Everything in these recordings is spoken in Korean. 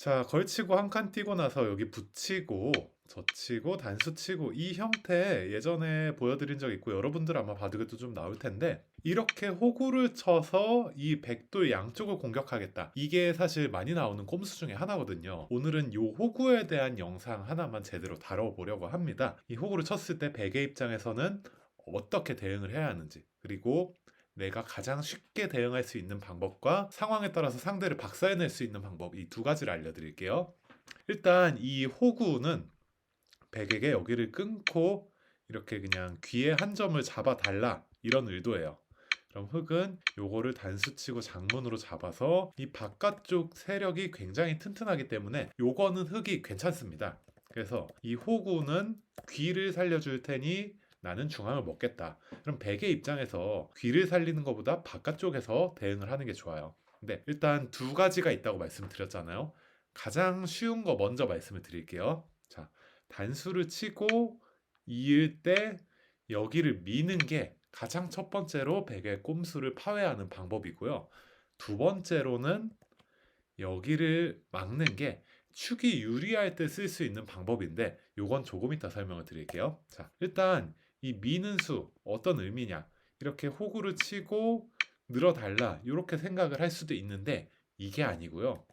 자, 걸치고 한 칸 띄고 나서 여기 붙이고 젖히고 단수 치고 이 형태 예전에 보여드린 적 있고 여러분들 아마 바둑에도 좀 나올 텐데 이렇게 호구를 쳐서 이 백도의 양쪽을 공격하겠다. 이게 사실 많이 나오는 꼼수 중에 하나거든요. 오늘은 이 호구에 대한 영상 하나만 제대로 다뤄보려고 합니다. 이 호구를 쳤을 때 백의 입장에서는 어떻게 대응을 해야 하는지 그리고 내가 가장 쉽게 대응할 수 있는 방법과 상황에 따라서 상대를 박살낼 수 있는 방법 이 두 가지를 알려드릴게요. 일단 이 호구는 백에게 여기를 끊고 이렇게 그냥 귀에 한 점을 잡아 달라 이런 의도예요. 그럼 흑은 요거를 단수치고 장문으로 잡아서 이 바깥쪽 세력이 굉장히 튼튼하기 때문에 요거는 흑이 괜찮습니다. 그래서 이 호구는 귀를 살려줄 테니 나는 중앙을 먹겠다. 그럼 백의 입장에서 귀를 살리는 것보다 바깥쪽에서 대응을 하는 게 좋아요. 근데 일단 두 가지가 있다고 말씀드렸잖아요. 가장 쉬운 거 먼저 말씀을 드릴게요. 자, 단수를 치고 이을 때 여기를 미는 게 가장 첫 번째로 백의 꼼수를 파괴하는 방법이고요. 두 번째로는 여기를 막는 게 축이 유리할 때 쓸 수 있는 방법인데 요건 조금 이따 설명을 드릴게요. 자, 일단 이 미는 수 어떤 의미냐? 이렇게 호구를 치고 늘어달라 이렇게 생각을 할 수도 있는데 이게 아니고요.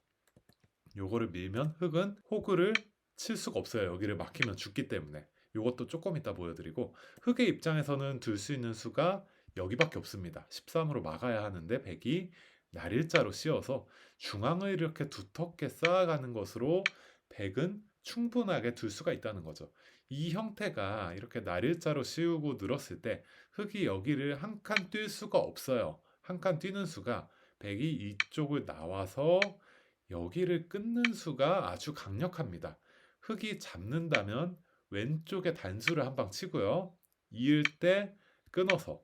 요거를 밀면 흑은 호구를 칠 수가 없어요. 여기를 막히면 죽기 때문에. 요것도 조금 이따 보여드리고 흑의 입장에서는 둘 수 있는 수가 여기밖에 없습니다. 13으로 막아야 하는데 백이 날일자로 씌어서 중앙을 이렇게 두텁게 쌓아가는 것으로 백은 충분하게 둘 수가 있다는 거죠. 이 형태가 이렇게 날일자로 씌우고 늘었을 때 흑이 여기를 한 칸 뛸 수가 없어요. 한 칸 뛰는 수가 백이 이쪽을 나와서 여기를 끊는 수가 아주 강력합니다. 흑이 잡는다면 왼쪽에 단수를 한 방 치고요. 이을 때 끊어서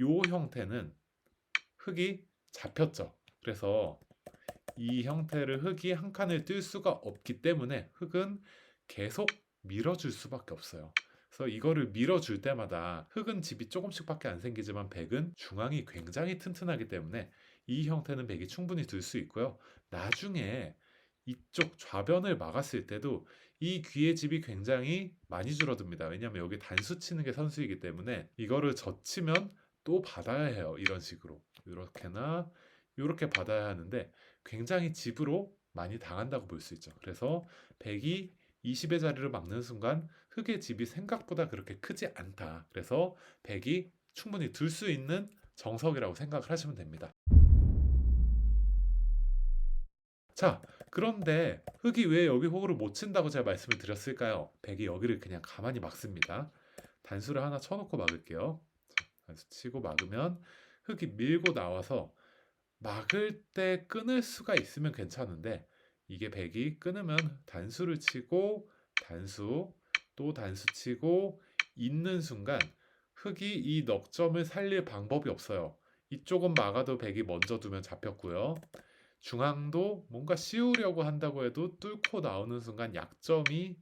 요 형태는 흑이 잡혔죠. 그래서 이 형태를 흑이 한 칸을 뜰 수가 없기 때문에 흑은 계속 밀어줄 수밖에 없어요. 그래서 이거를 밀어줄 때마다 흑은 집이 조금씩밖에 안 생기지만 백은 중앙이 굉장히 튼튼하기 때문에 이 형태는 백이 충분히 들수 있고요. 나중에 이쪽 좌변을 막았을 때도 이 귀의 집이 굉장히 많이 줄어듭니다. 왜냐하면 여기 단수 치는 게 선수이기 때문에 이거를 젖히면 또 받아야 해요. 이런 식으로 이렇게나 이렇게 받아야 하는데 굉장히 집으로 많이 당한다고 볼 수 있죠. 그래서 백이 20의 자리를 막는 순간 흑의 집이 생각보다 그렇게 크지 않다. 그래서 백이 충분히 들수 있는 정석이라고 생각을 하시면 됩니다. 자, 그런데 흑이 왜 여기 호구를 못 친다고 제가 말씀을 드렸을까요? 백이 여기를 그냥 가만히 막습니다. 단수를 하나 쳐놓고 막을게요. 자, 단수 치고 막으면 흑이 밀고 나와서 막을 때 끊을 수가 있으면 괜찮은데 이게 백이 끊으면 단수를 치고 단수 또 단수 치고 있는 순간 흑이 이 넉점을 살릴 방법이 없어요. 이쪽은 막아도 백이 먼저 두면 잡혔고요. 중앙도 뭔가 씌우려고 한다고 해도 뚫고 나오는 순간 약점이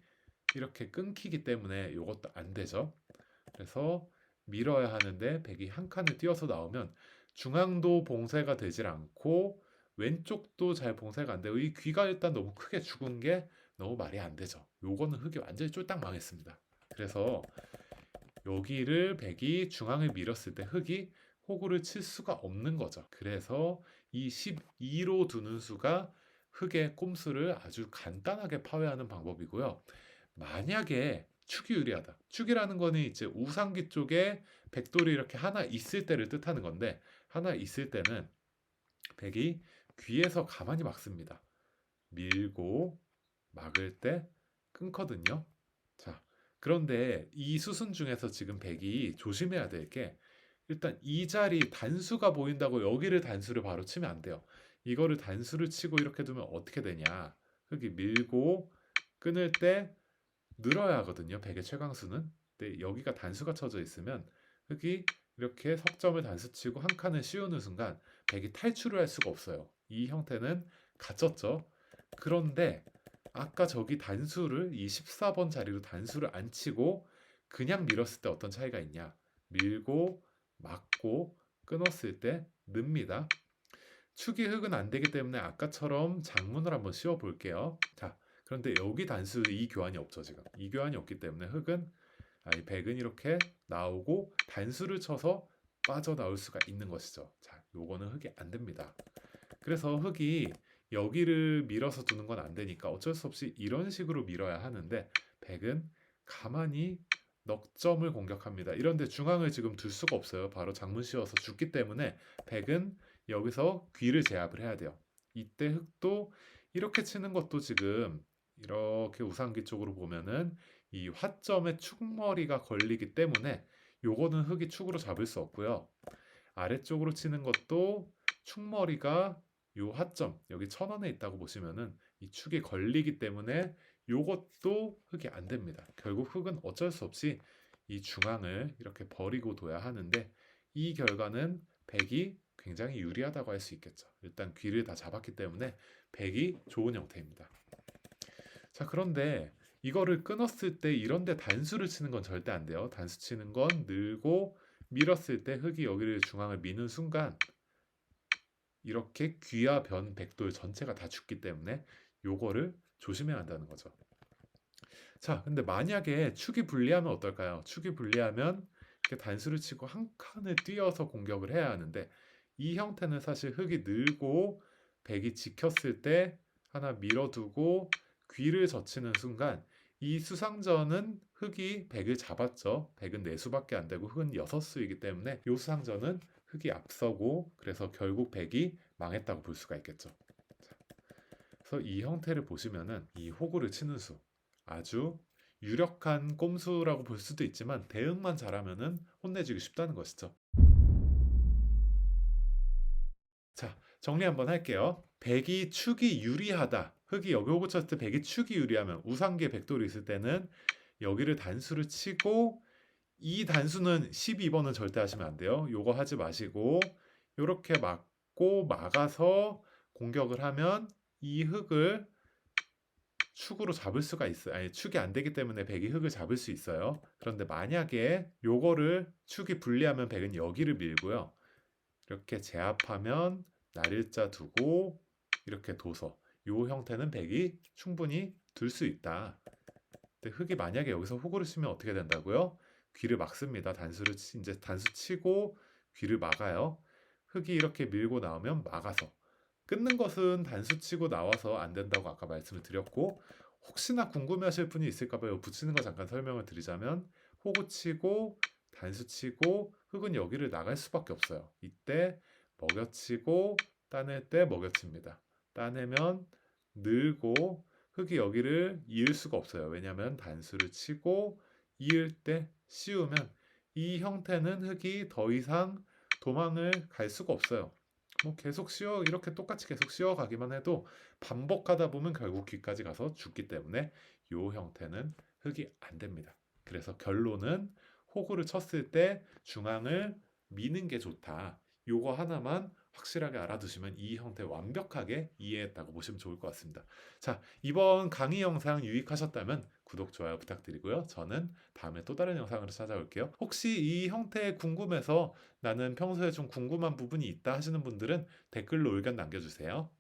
이렇게 끊기기 때문에 이것도 안 되죠. 그래서 밀어야 하는데 백이 한 칸을 띄어서 나오면 중앙도 봉쇄가 되질 않고 왼쪽도 잘 봉쇄가 안 되고 이 귀가 일단 너무 크게 죽은 게 너무 말이 안 되죠. 요거는 흑이 완전히 쫄딱 망했습니다. 그래서 여기를 백이 중앙을 밀었을 때 흑이 호구를 칠 수가 없는 거죠. 그래서 이 12로 두는 수가 흑의 꼼수를 아주 간단하게 파괴하는 방법이고요. 만약에 축이 유리하다. 축이라는 거는 이제 우상기 쪽에 백돌이 이렇게 하나 있을 때를 뜻하는 건데 하나 있을 때는 백이 귀에서 가만히 막습니다. 밀고 막을 때 끊거든요. 자, 그런데 이 수순 중에서 지금 백이 조심해야 될 게 일단 이 자리 단수가 보인다고 여기를 단수를 바로 치면 안 돼요. 이거를 단수를 치고 이렇게 두면 어떻게 되냐? 흑이 밀고 끊을 때 늘어야 하거든요. 백의 최강수는. 근데 여기가 단수가 쳐져 있으면 흑이 이렇게 석점을 단수치고 한 칸을 씌우는 순간 백이 탈출을 할 수가 없어요. 이 형태는 갇혔죠. 그런데 아까 저기 단수를 이 14번 자리로 단수를 안 치고 그냥 밀었을 때 어떤 차이가 있냐? 밀고 막고 끊었을 때 늡니다. 축이 흙은 안 되기 때문에 아까처럼 장문을 한번 씌워 볼게요. 자, 그런데 여기 단수 이 교환이 없죠, 지금. 이 교환이 없기 때문에 흙은 아니 백은 이렇게 나오고 단수를 쳐서 빠져나올 수가 있는 것이죠. 자, 요거는 흙이 안 됩니다. 그래서 흙이 여기를 밀어서 두는 건 안 되니까 어쩔 수 없이 이런 식으로 밀어야 하는데 백은 가만히 넉 점을 공격합니다. 이런데 중앙을 지금 둘 수가 없어요. 바로 장문 씌워서 죽기 때문에 백은 여기서 귀를 제압을 해야 돼요. 이때 흙도 이렇게 치는 것도 지금 이렇게 우상기 쪽으로 보면은 이 화점에 축머리가 걸리기 때문에 요거는 흙이 축으로 잡을 수 없고요. 아래쪽으로 치는 것도 축머리가 요 화점 여기 천 원에 있다고 보시면은 이 축이 걸리기 때문에 요것도 흙이 안 됩니다. 결국 흙은 어쩔 수 없이 이 중앙을 이렇게 버리고 둬야 하는데 이 결과는 백이 굉장히 유리하다고 할 수 있겠죠. 일단 귀를 다 잡았기 때문에 백이 좋은 형태입니다. 자, 그런데 이거를 끊었을 때 이런데 단수를 치는 건 절대 안 돼요. 단수 치는 건 늘고 밀었을 때 흙이 여기를 중앙을 미는 순간 이렇게 귀와 변, 백돌 전체가 다 죽기 때문에 요거를 조심해야 한다는 거죠. 자, 근데 만약에 축이 불리하면 어떨까요? 축이 불리하면 이렇게 단수를 치고 한 칸을 뛰어서 공격을 해야 하는데 이 형태는 사실 흙이 늘고 백이 지켰을 때 하나 밀어두고 귀를 젖히는 순간 이 수상전은 흙이 백을 잡았죠. 백은 네 수밖에 안 되고 흙은 여섯 수이기 때문에 이 수상전은 흙이 앞서고 그래서 결국 백이 망했다고 볼 수가 있겠죠. 자, 그래서 이 형태를 보시면은 이 호구를 치는 수 아주 유력한 꼼수라고 볼 수도 있지만 대응만 잘하면은 혼내주기 쉽다는 것이죠. 자, 정리 한번 할게요. 백이 축이 유리하다. 흙이 여기 호구 쳤을 때 백이 축이 유리하면 우상계 백돌이 있을 때는 여기를 단수를 치고 이 단수는 12번은 절대 하시면 안 돼요. 요거 하지 마시고 요렇게 막고 막아서 공격을 하면 이 흙을 축으로 잡을 수가 있어요. 아니 축이 안 되기 때문에 백이 흙을 잡을 수 있어요. 그런데 만약에 요거를 축이 불리하면 백은 여기를 밀고요. 이렇게 제압하면 날일자 두고 이렇게 둬서 요 형태는 백이 충분히 둘 수 있다. 근데 흙이 만약에 여기서 호구를 치면 어떻게 된다고요? 귀를 막습니다. 단수를 치, 이제 단수 치고 귀를 막아요. 흙이 이렇게 밀고 나오면 막아서 끊는 것은 단수 치고 나와서 안 된다고 아까 말씀을 드렸고 혹시나 궁금해하실 분이 있을까봐요. 붙이는 거 잠깐 설명을 드리자면 호구 치고 단수 치고 흙은 여기를 나갈 수밖에 없어요. 이때 먹여치고 따낼 때 먹여칩니다. 따내면 늘고 흙이 여기를 이을 수가 없어요. 왜냐하면 단수를 치고 이을 때 씌우면 이 형태는 흙이 더 이상 도망을 갈 수가 없어요. 뭐 계속 씌워 이렇게 똑같이 계속 씌워 가기만 해도 반복하다 보면 결국 귀까지 가서 죽기 때문에 이 형태는 흙이 안 됩니다. 그래서 결론은 호구를 쳤을 때 중앙을 미는 게 좋다. 요거 하나만 확실하게 알아두시면 이 형태 완벽하게 이해했다고 보시면 좋을 것 같습니다. 자, 이번 강의 영상 유익하셨다면 구독, 좋아요 부탁드리고요. 저는 다음에 또 다른 영상으로 찾아올게요. 혹시 이 형태 궁금해서 나는 평소에 좀 궁금한 부분이 있다 하시는 분들은 댓글로 의견 남겨주세요.